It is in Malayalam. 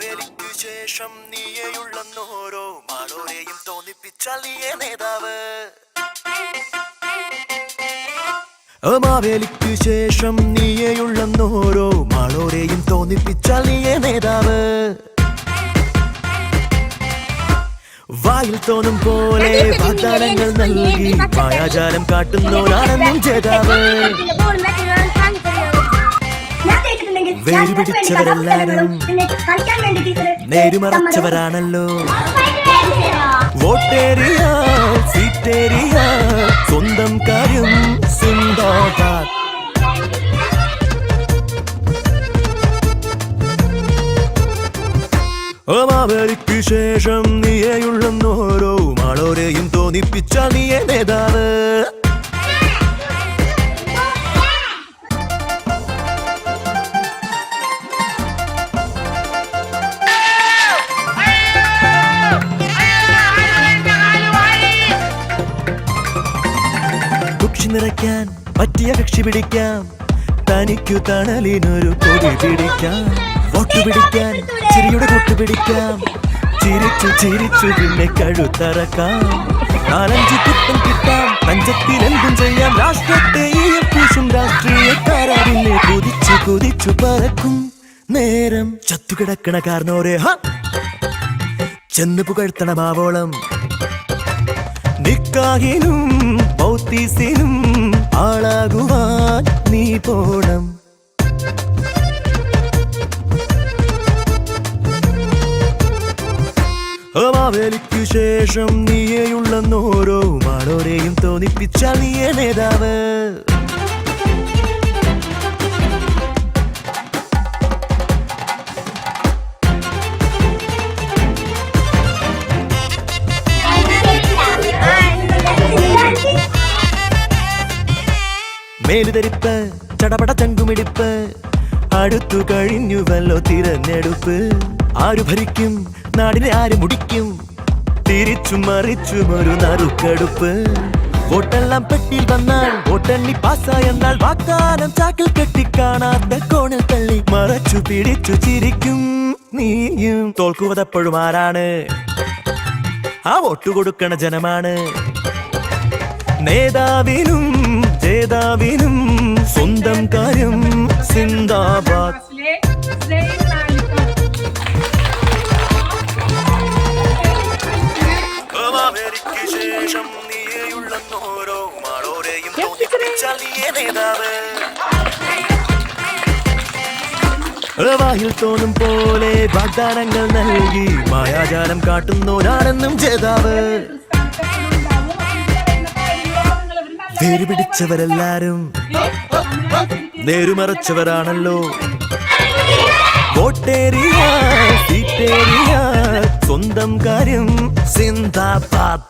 മാവേലിക്കു ശേഷം നീയെയുള്ളെന്നോരോ മാളോരെയും തോന്നിപ്പിച്ചാൽ നീയേ നേതാവ് മാവേലിക്കു ശേഷം നീയെയുള്ളെന്നോരോ മാളോരെയും തോന്നിപ്പിച്ചാൽ നീയേ നേതാവ് വായിൽ തോന്നും പോലെ വാഗ്ദാനങ്ങൾ നൽകി മായാജാലം കാട്ടുന്നോരാണെന്നും ജേതാവ് വേര് പിടിച്ചവരെല്ലാരും നേരുമറച്ചവരാണല്ലോ. വോട്ടേറിയ സീറ്റേറിയ സ്വന്തം കാര്യം സിന്ദാബാദ് മാവേലിക്ക് ശേഷം നീയെയുള്ളെന്നോരോ മാളോരെയും തോന്നിപ്പിച്ച നീയെ നേതാവ്. കുക്ഷി നിറയ്ക്കാൻ പറ്റിയ കക്ഷി പിടിക്കാം. തനിക്കു തണലിനൊരു കൊടി പിടിക്കാം. വോട്ട് പിടിക്കാൻ ചിരിയുടെ കൊട്ടു പിടിക്കാം. ചിരിച്ചു ചിരിച്ചു പിന്നെ കഴുത്തറക്കാം. നാലഞ്ച് കുത്തം കിട്ടാം. പഞ്ചത്തിൽ എന്തും ചെയ്യാം. രാഷ്ട്രത്തെ പൂശും രാഷ്ട്രീയക്കാരാവില്ലേ കുതിച്ചു കുതിച്ചു പറക്കും. നേരം ചത്തുകിടക്കണ ഹ! ചെന്ന് പുകഴ്ത്തണമാവോളം നിക്കാഹിനും പൗത്തീസിനും ആളാകുവാൻ നീ പോണം. മാവേലിക്കു ശേഷം നീയെയുള്ളെന്നോരോ മാളോരെയും തോന്നിപ്പിച്ചാൽ നീയേ നേതാവ്. മേലുധരിപ്പ് ചടപട ചങ്കുമിടിപ്പ് അടുത്തു കഴിഞ്ഞുവല്ലോ തിരഞ്ഞെടുപ്പ്. ആരു ഭരിക്കും നാടിനെ ആര് മുടിക്കും? തിരിച്ചും മറിച്ചും ഒരു നറുക്കെടുപ്പ്. വോട്ടെല്ലാം പെട്ടിൽ വന്നാൽ വോട്ടെണ്ണി പാസ്സായെന്നാൽ വാഗ്ദാനം ചാക്കിൽ കെട്ടി കാണാത്ത കോണിൽ തള്ളി മറച്ചു പിടിച്ചു ചിരിക്കും നീയും. തോൽക്കുവതെപ്പോഴും ആരാണ്? ആ വോട്ട് കൊടുക്കണ ജനമാണ്. നേതാവിനും ജേതാവിനും സ്വന്തം കാര്യം സിന്ദാബാദ്. മാവേലിക്ക് ശേഷം നീയുള്ളെന്നോരോ മാളോരെയും തോന്നിപ്പിച്ചാൽ നീയേ നേതാവ്. വായിൽ തോന്നും പോലെ വാഗ്ദാനങ്ങൾ നൽകി മായാജാലം കാട്ടുന്നോരാണെന്നും ജേതാവ്. വേര് പിടിച്ചവരെല്ലാരും. നേരുമറച്ചവരാണല്ലോ വോട്ടേറിയ സ്വന്തം കാര്യം സിന്ദാബാദ്.